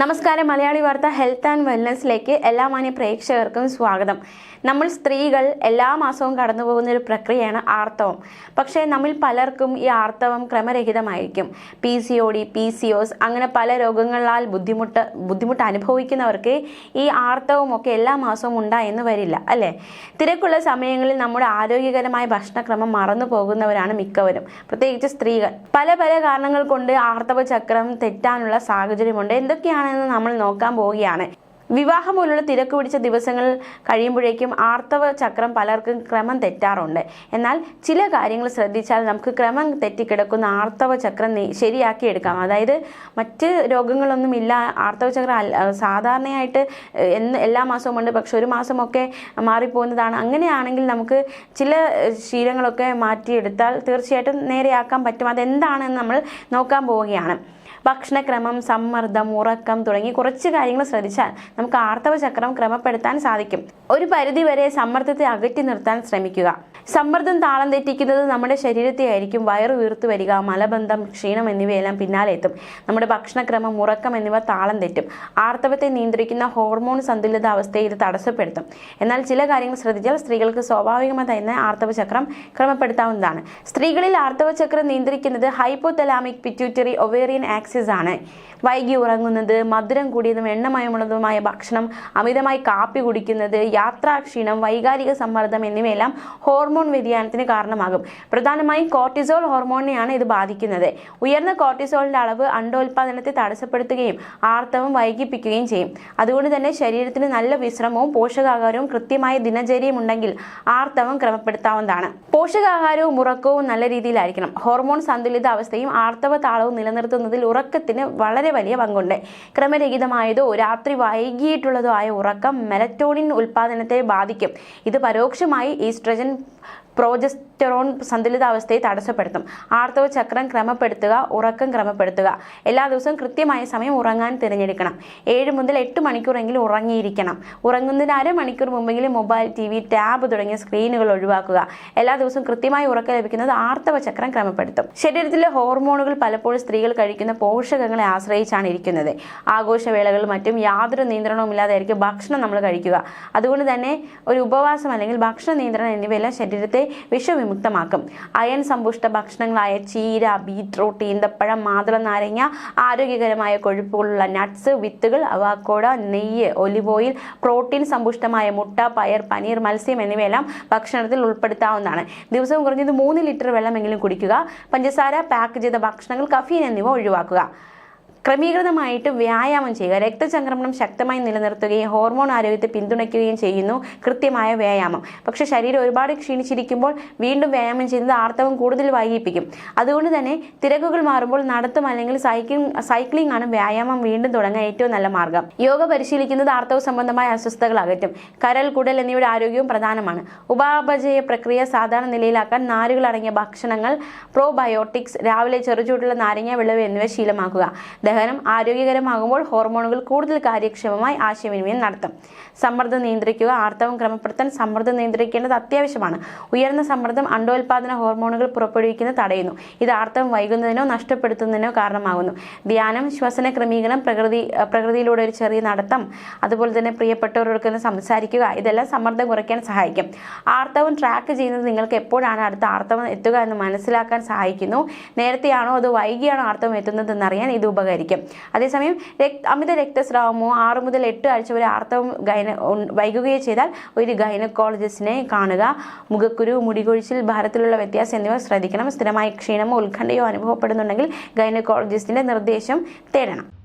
നമസ്കാരം. മലയാളി വാർത്ത health and വെൽനസ്സിലേക്ക് എല്ലാ മാന്യ പ്രേക്ഷകർക്കും സ്വാഗതം. നമ്മൾ സ്ത്രീകൾ എല്ലാ മാസവും കടന്നു പോകുന്ന ഒരു പ്രക്രിയയാണ് ആർത്തവം. പക്ഷേ നമ്മിൽ പലർക്കും ഈ ആർത്തവം ക്രമരഹിതമായിരിക്കും. P C O D P C O S അങ്ങനെ പല രോഗങ്ങളാൽ ബുദ്ധിമുട്ട് ബുദ്ധിമുട്ട് അനുഭവിക്കുന്നവർക്ക് ഈ ആർത്തവം ഒക്കെ എല്ലാ മാസവും ഉണ്ടായെന്ന് വരില്ല അല്ലേ? തിരക്കുള്ള സമയങ്ങളിൽ നമ്മുടെ ആരോഗ്യകരമായ ഭക്ഷണക്രമം മറന്നു പോകുന്നവരാണ് മിക്കവരും. പ്രത്യേകിച്ച് സ്ത്രീകൾ. പല പല കാരണങ്ങൾ കൊണ്ട് ആർത്തവ ചക്രം തെറ്റാനുള്ള സാഹചര്യമുണ്ട്. എന്തൊക്കെയാണെന്ന് നമ്മൾ നോക്കാൻ പോവുകയാണ്. വിവാഹം പോലുള്ള തിരക്ക് പിടിച്ച ദിവസങ്ങൾ കഴിയുമ്പോഴേക്കും ആർത്തവ ചക്രം പലർക്കും ക്രമം തെറ്റാറുണ്ട്. എന്നാൽ ചില കാര്യങ്ങൾ ശ്രദ്ധിച്ചാൽ നമുക്ക് ക്രമം തെറ്റിക്കിടക്കുന്ന ആർത്തവ ചക്രം ശരിയാക്കി എടുക്കാം അതായത് മറ്റ് രോഗങ്ങളൊന്നും ഇല്ല. ആർത്തവ ചക്രം സാധാരണയായിട്ട് എന്ന് എല്ലാ മാസവും ഉണ്ട്. പക്ഷെ ഒരു മാസമൊക്കെ മാറിപ്പോകുന്നതാണ്. അങ്ങനെയാണെങ്കിൽ നമുക്ക് ചില ശീലങ്ങളൊക്കെ മാറ്റിയെടുത്താൽ തീർച്ചയായിട്ടും നേരെയാക്കാൻ പറ്റും. അതെന്താണെന്ന് നമ്മൾ നോക്കാൻ പോവുകയാണ്. ഭക്ഷണക്രമം സമ്മർദ്ദം ഉറക്കം തുടങ്ങി കുറച്ച് കാര്യങ്ങൾ ശ്രദ്ധിച്ചാൽ നമുക്ക് ആർത്തവ ചക്രം ക്രമപ്പെടുത്താൻ സാധിക്കും. ഒരു പരിധിവരെ സമ്മർദ്ദത്തെ അകറ്റി നിർത്താൻ ശ്രമിക്കുക. സമ്മർദ്ദം താളം തെറ്റിക്കുന്നത് നമ്മുടെ ശരീരത്തെ ആയിരിക്കും. വയറു വീർത്തു വരിക മലബന്ധം ക്ഷീണം എന്നിവയെല്ലാം പിന്നാലെ എത്തും. നമ്മുടെ ഭക്ഷണക്രമം ഉറക്കം എന്നിവ താളം തെറ്റും. ആർത്തവത്തെ നിയന്ത്രിക്കുന്ന ഹോർമോൺ സന്തുലിതാവസ്ഥയെ ഇത് തടസ്സപ്പെടുത്തും. എന്നാൽ ചില കാര്യങ്ങൾ ശ്രദ്ധിച്ചാൽ സ്ത്രീകൾക്ക് സ്വാഭാവികമായി തന്നെ ആർത്തവ ചക്രം ക്രമപ്പെടുത്താവുന്നതാണ്. സ്ത്രീകളിൽ ആർത്തവ ചക്രം നിയന്ത്രിക്കുന്നത് ഹൈപ്പോതലാമിക് പിറ്റ്യൂട്ടറി ഒവേറിയൻ ആക്സിസ് ആണ്. വൈകി ഉറങ്ങുന്നത് മധുരം കൂടിയതും എണ്ണമയമുള്ളതുമായ ഭക്ഷണം അമിതമായി കാപ്പി കുടിക്കുന്നത് യാത്രാക്ഷീണം വൈകാരിക സമ്മർദ്ദം എന്നിവയെല്ലാം ഹോർമോൺ വ്യതിയാനത്തിന് കാരണമാകും. പ്രധാനമായും കോർട്ടിസോൾ ഹോർമോണിനെയാണ് ഇത് ബാധിക്കുന്നത്. ഉയർന്ന കോർട്ടിസോളിന്റെ അളവ് അണ്ടോൽപാദനത്തെ തടസ്സപ്പെടുത്തുകയും ആർത്തവം വൈകിപ്പിക്കുകയും ചെയ്യും. അതുകൊണ്ട് തന്നെ ശരീരത്തിന് നല്ല വിശ്രമവും പോഷകാഹാരവും കൃത്യമായ ദിനചര്യയും ഉണ്ടെങ്കിൽ ആർത്തവം ക്രമപ്പെടുത്താവുന്നതാണ്. പോഷകാഹാരവും ഉറക്കവും നല്ല രീതിയിലായിരിക്കണം. ഹോർമോൺ സന്തുലിതാവസ്ഥയും ആർത്തവ താളവും നിലനിർത്തുന്നതിൽ ഉറക്കത്തിന് വളരെ വലിയ പങ്കുണ്ട്. ക്രമരഹിതമായതോ രാത്രി വൈകിയിട്ടുള്ളതോ ആയ ഉറക്കം മെലറ്റോണിൻ ഉൽപ്പാദനത്തെ ബാധിക്കും. ഇത് പരോക്ഷമായി ഈസ്ട്രജൻ പ്രോജസ്റ്ററോൺ സന്തുലിതാവസ്ഥയെ തടസ്സപ്പെടുത്തും. ആർത്തവ ചക്രം ക്രമപ്പെടുത്തുക ഉറക്കം ക്രമപ്പെടുത്തുക. എല്ലാ ദിവസവും കൃത്യമായ സമയം ഉറങ്ങാൻ തിരഞ്ഞെടുക്കണം. ഏഴ് മുതൽ എട്ട് മണിക്കൂറെങ്കിലും ഉറങ്ങിയിരിക്കണം. ഉറങ്ങുന്നതിന് അരമണിക്കൂർ മുമ്പെങ്കിലും മൊബൈൽ ടി വി ടാബ് തുടങ്ങിയ സ്ക്രീനുകൾ ഒഴിവാക്കുക. എല്ലാ ദിവസവും കൃത്യമായി ഉറക്കം ലഭിക്കുന്നത് ആർത്തവ ചക്രം ക്രമപ്പെടുത്തും. ശരീരത്തിലെ ഹോർമോണുകൾ പലപ്പോഴും സ്ത്രീകൾ കഴിക്കുന്ന പോഷകങ്ങളെ ആശ്രയിച്ചാണ് ഇരിക്കുന്നത്. ആഘോഷവേളകളിൽ മറ്റും യാതൊരു നിയന്ത്രണവും ഇല്ലാതായിരിക്കും ഭക്ഷണം നമ്മൾ കഴിക്കുക. അതുകൊണ്ട് തന്നെ ഒരു ഉപവാസം അല്ലെങ്കിൽ ഭക്ഷണ നിയന്ത്രണം എന്നിവയെല്ലാം ശരീരത്തെ വിഷവിമുക്തമാക്കും. അയൺ സമ്പുഷ്ട ഭക്ഷണങ്ങളായ ചീര ബീറ്റ്റൂട്ട് ഈന്തപ്പഴം മാതള നാരങ്ങ ആരോഗ്യകരമായ കൊഴുപ്പുകളുള്ള നട്ട്സ് വിത്തുകൾ അവാക്കോട നെയ്യ് ഒലിവ് ഓയിൽ പ്രോട്ടീൻ സമ്പുഷ്ടമായ മുട്ട പയർ പനീർ മത്സ്യം എന്നിവയെല്ലാം ഭക്ഷണത്തിൽ ഉൾപ്പെടുത്താവുന്നതാണ്. ദിവസവും കുറഞ്ഞത് മൂന്ന് ലിറ്റർ വെള്ളമെങ്കിലും കുടിക്കുക. പഞ്ചസാര പാക്ക് ചെയ്ത ഭക്ഷണങ്ങൾ കഫീൻ എന്നിവ ഒഴിവാക്കുക. ഉണ്ടാക്കുക ക്രമീകൃതമായിട്ട് വ്യായാമം ചെയ്യുക. രക്തചംക്രമണം ശക്തമായി നിലനിർത്തുകയും ഹോർമോൺ ആരോഗ്യത്തെ പിന്തുണയ്ക്കുകയും ചെയ്യുന്നു കൃത്യമായ വ്യായാമം. പക്ഷേ ശരീരം ഒരുപാട് ക്ഷീണിച്ചിരിക്കുമ്പോൾ വീണ്ടും വ്യായാമം ചെയ്യുന്നത് ആർത്തവം കൂടുതൽ വൈകിപ്പിക്കും. അതുകൊണ്ട് തന്നെ തിരക്കുകൾ മാറുമ്പോൾ നടത്തം അല്ലെങ്കിൽ സൈക്ലിംഗ് സൈക്ലിംഗ് ആണ് വ്യായാമം വീണ്ടും തുടങ്ങാൻ ഏറ്റവും നല്ല മാർഗം. യോഗ പരിശീലിക്കുന്നത് ആർത്തവ സംബന്ധമായ അസ്വസ്ഥതകൾ അകറ്റും. കരൽ കുടൽ എന്നിവയുടെ ആരോഗ്യവും പ്രധാനമാണ്. ഉപാപചയ പ്രക്രിയ സാധാരണ നിലയിലാക്കാൻ നാരുകൾ അടങ്ങിയ ഭക്ഷണങ്ങൾ പ്രോബയോട്ടിക്സ് രാവിലെ ചെറുചൂടുള്ള നാരങ്ങ വിളവ് എന്നിവ ശീലമാക്കുക. ആരോഗ്യകരമാകുമ്പോൾ ഹോർമോണുകൾ കൂടുതൽ കാര്യക്ഷമമായി ആശയവിനിമയം നടത്തും. സമ്മർദ്ദം നിയന്ത്രിക്കുക ആർത്തവം ക്രമപ്പെടുത്താൻ സമ്മർദ്ദം നിയന്ത്രിക്കേണ്ടത് അത്യാവശ്യമാണ്. ഉയർന്ന സമ്മർദ്ദം അണ്ടോൽപാദന ഹോർമോണുകൾ പുറപ്പെടുവിക്കുന്നത് തടയുന്നു. ഇത് ആർത്തവം വൈകുന്നതിനോ നഷ്ടപ്പെടുത്തുന്നതിനോ കാരണമാകുന്നു. ധ്യാനം ശ്വസന ക്രമീകരണം പ്രകൃതി പ്രകൃതിയിലൂടെ ഒരു ചെറിയ നടത്തം അതുപോലെ തന്നെ പ്രിയപ്പെട്ടവരോടൊക്കെ സംസാരിക്കുക ഇതെല്ലാം സമ്മർദ്ദം കുറയ്ക്കാൻ സഹായിക്കും. ആർത്തവം ട്രാക്ക് ചെയ്യുന്നത് നിങ്ങൾക്ക് എപ്പോഴാണ് അടുത്ത ആർത്തവം എത്തുക എന്ന് മനസ്സിലാക്കാൻ സഹായിക്കുന്നു. നേരത്തെയാണോ അത് വൈകിയാണോ ആർത്തവം എത്തുന്നതെന്നറിയാൻ ഇത് ഉപകരിക്കും. അതേസമയം രക്ത അമിത രക്തസ്രാവമോ ആറ് മുതൽ എട്ട് ആഴ്ച വരെ ആർത്തവം ഗൈന വൈകുകയോ ചെയ്താൽ ഒരു ഗൈനക്കോളജിസ്റ്റിനെ കാണുക. മുഖക്കുരു മുടികൊഴിച്ചിൽ ഭാരത്തിലുള്ള വ്യത്യാസം എന്നിവ ശ്രദ്ധിക്കണം. സ്ഥിരമായി ക്ഷീണമോ ഉത്കണ്ഠയോ അനുഭവപ്പെടുന്നുണ്ടെങ്കിൽ ഗൈനക്കോളജിസ്റ്റിന്റെ നിർദ്ദേശം തേടണം.